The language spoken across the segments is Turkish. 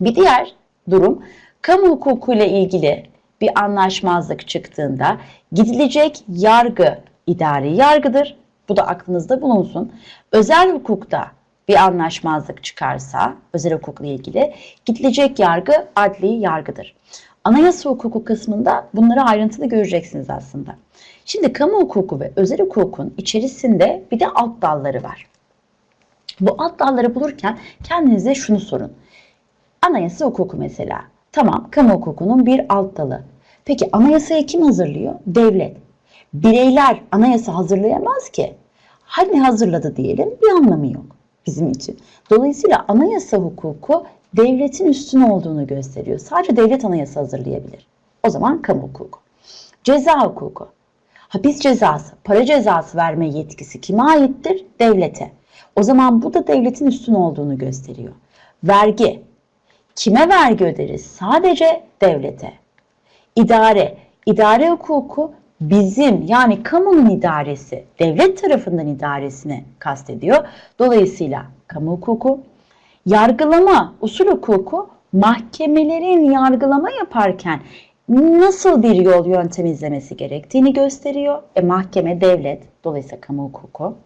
Bir diğer durum kamu hukukuyla ilgili bir anlaşmazlık çıktığında gidilecek yargı idari yargıdır. Bu da aklınızda bulunsun. Özel hukukta bir anlaşmazlık çıkarsa özel hukukla ilgili gidilecek yargı adli yargıdır. Anayasa hukuku kısmında bunları ayrıntılı göreceksiniz aslında. Şimdi kamu hukuku ve özel hukukun içerisinde bir de alt dalları var. Bu alt dalları bulurken kendinize şunu sorun. Anayasa hukuku mesela. Tamam, kamu hukukunun bir alt dalı. Peki anayasayı kim hazırlıyor? Devlet. Bireyler anayasa hazırlayamaz ki. Hani hazırladı diyelim bir anlamı yok bizim için. Dolayısıyla anayasa hukuku devletin üstün olduğunu gösteriyor. Sadece devlet anayasa hazırlayabilir. O zaman kamu hukuku. Ceza hukuku. Hapis cezası, para cezası verme yetkisi kime aittir? Devlete. O zaman bu da devletin üstün olduğunu gösteriyor. Vergi. Kime vergi öderiz? Sadece devlete. İdare. İdare hukuku bizim yani kamunun idaresi, devlet tarafından idaresini kastediyor. Dolayısıyla kamu hukuku, yargılama, usul hukuku mahkemelerin yargılama yaparken nasıl bir yol yöntem izlemesi gerektiğini gösteriyor. E, mahkeme devlet, dolayısıyla kamu hukuku.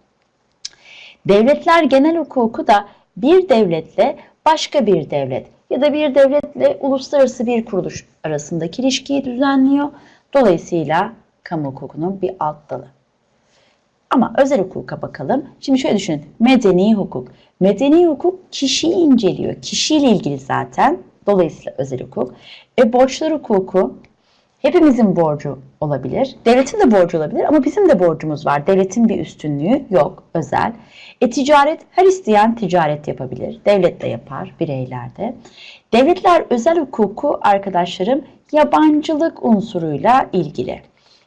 Devletler genel hukuku da bir devletle başka bir devlet ya da bir devletle uluslararası bir kuruluş arasındaki ilişkiyi düzenliyor. Dolayısıyla kamu hukukunun bir alt dalı. Ama özel hukuka bakalım. Şimdi şöyle düşünün. Medeni hukuk. Medeni hukuk kişiyi inceliyor. Kişiyle ilgili zaten. Dolayısıyla özel hukuk. E borçlar hukuku hepimizin borcu olabilir. Devletin de borcu olabilir ama bizim de borcumuz var. Devletin bir üstünlüğü yok. Özel. E ticaret her isteyen ticaret yapabilir. Devlet de yapar. Bireyler de. Devletler özel hukuku arkadaşlarım yabancılık unsuruyla ilgili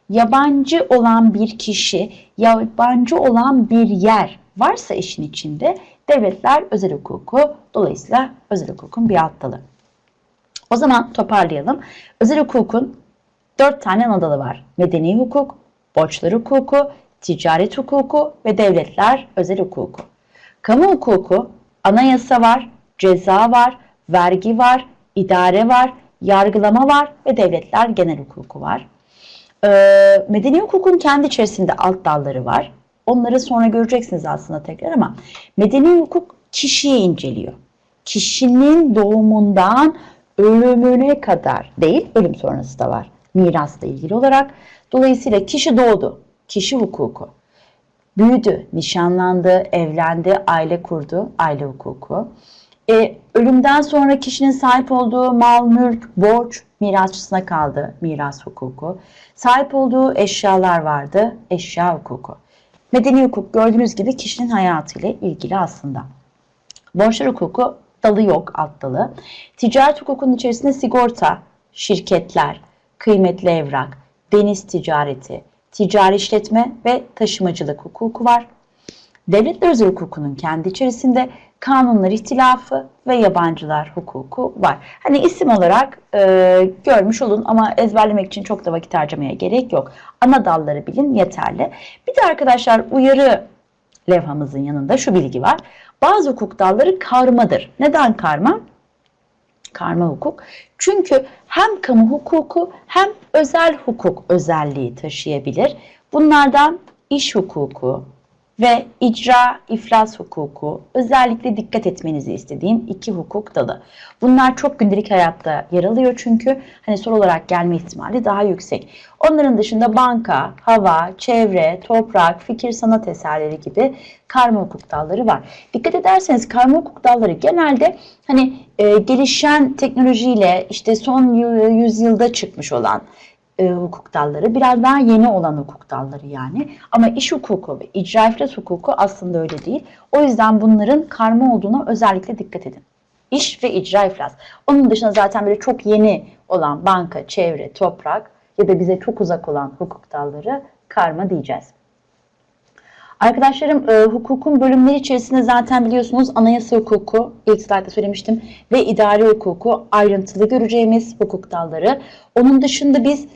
yabancı olan bir kişi, yabancı olan bir yer varsa işin içinde devletler özel hukuku, dolayısıyla özel hukukun bir alt dalı. O zaman toparlayalım. Özel hukukun dört tane ana var. Medeni hukuk, borçlar hukuku, ticaret hukuku ve devletler özel hukuku. Kamu hukuku, anayasa var, ceza var, vergi var, idare var, yargılama var ve devletler genel hukuku var. Ee, medeni hukukun kendi içerisinde alt dalları var. Onları sonra göreceksiniz aslında tekrar ama medeni hukuk kişiyi inceliyor. Kişinin doğumundan ölümüne kadar değil, ölüm sonrası da var. Mirasla ilgili olarak. Dolayısıyla kişi doğdu. Kişi hukuku. Büyüdü, nişanlandı, evlendi, aile kurdu, aile hukuku. E, ölümden sonra kişinin sahip olduğu mal, mülk, borç mirasçısına kaldı, miras hukuku. Sahip olduğu eşyalar vardı, eşya hukuku. Medeni hukuk gördüğünüz gibi kişinin hayatıyla ilgili aslında. Borçlar hukuku dalı yok, alt dalı. Ticaret hukukunun içerisinde sigorta, şirketler, kıymetli evrak, deniz ticareti, ticari işletme ve taşımacılık hukuku var. Devletler özel hukukunun kendi içerisinde kanunlar ihtilafı ve yabancılar hukuku var. Hani isim olarak e, görmüş olun ama ezberlemek için çok da vakit harcamaya gerek yok. Ana dalları bilin yeterli. Bir de arkadaşlar uyarı levhamızın yanında şu bilgi var. Bazı hukuk dalları karmadır. Neden karma? Karma hukuk. Çünkü hem kamu hukuku hem özel hukuk özelliği taşıyabilir. Bunlardan iş hukuku, ve icra iflas hukuku özellikle dikkat etmenizi istediğim iki hukuk dalı. Bunlar çok gündelik hayatta yer alıyor çünkü hani soru olarak gelme ihtimali daha yüksek. Onların dışında banka, hava, çevre, toprak, fikir sanat eserleri gibi karma hukuk dalları var. Dikkat ederseniz karma hukuk dalları genelde hani e, gelişen teknolojiyle işte son yüzyılda çıkmış olan e, hukuk dalları. Biraz daha yeni olan hukuk dalları yani. Ama iş hukuku ve icra iflas hukuku aslında öyle değil. O yüzden bunların karma olduğuna özellikle dikkat edin. İş ve icra iflas. Onun dışında zaten böyle çok yeni olan banka, çevre, toprak ya da bize çok uzak olan hukuk dalları karma diyeceğiz. Arkadaşlarım e, hukukun bölümleri içerisinde zaten biliyorsunuz anayasa hukuku, ilk slaytta söylemiştim ve idari hukuku ayrıntılı göreceğimiz hukuk dalları. Onun dışında biz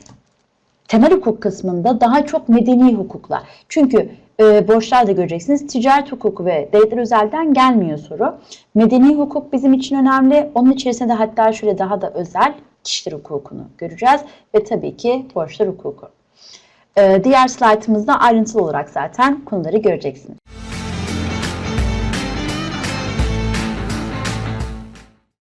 temel hukuk kısmında daha çok medeni hukuklar. Çünkü e, borçlar da göreceksiniz. Ticaret hukuku ve devletler özelden gelmiyor soru. Medeni hukuk bizim için önemli. Onun içerisinde de hatta şöyle daha da özel kişiler hukukunu göreceğiz. Ve tabii ki borçlar hukuku. E, diğer slaytımızda ayrıntılı olarak zaten konuları göreceksiniz.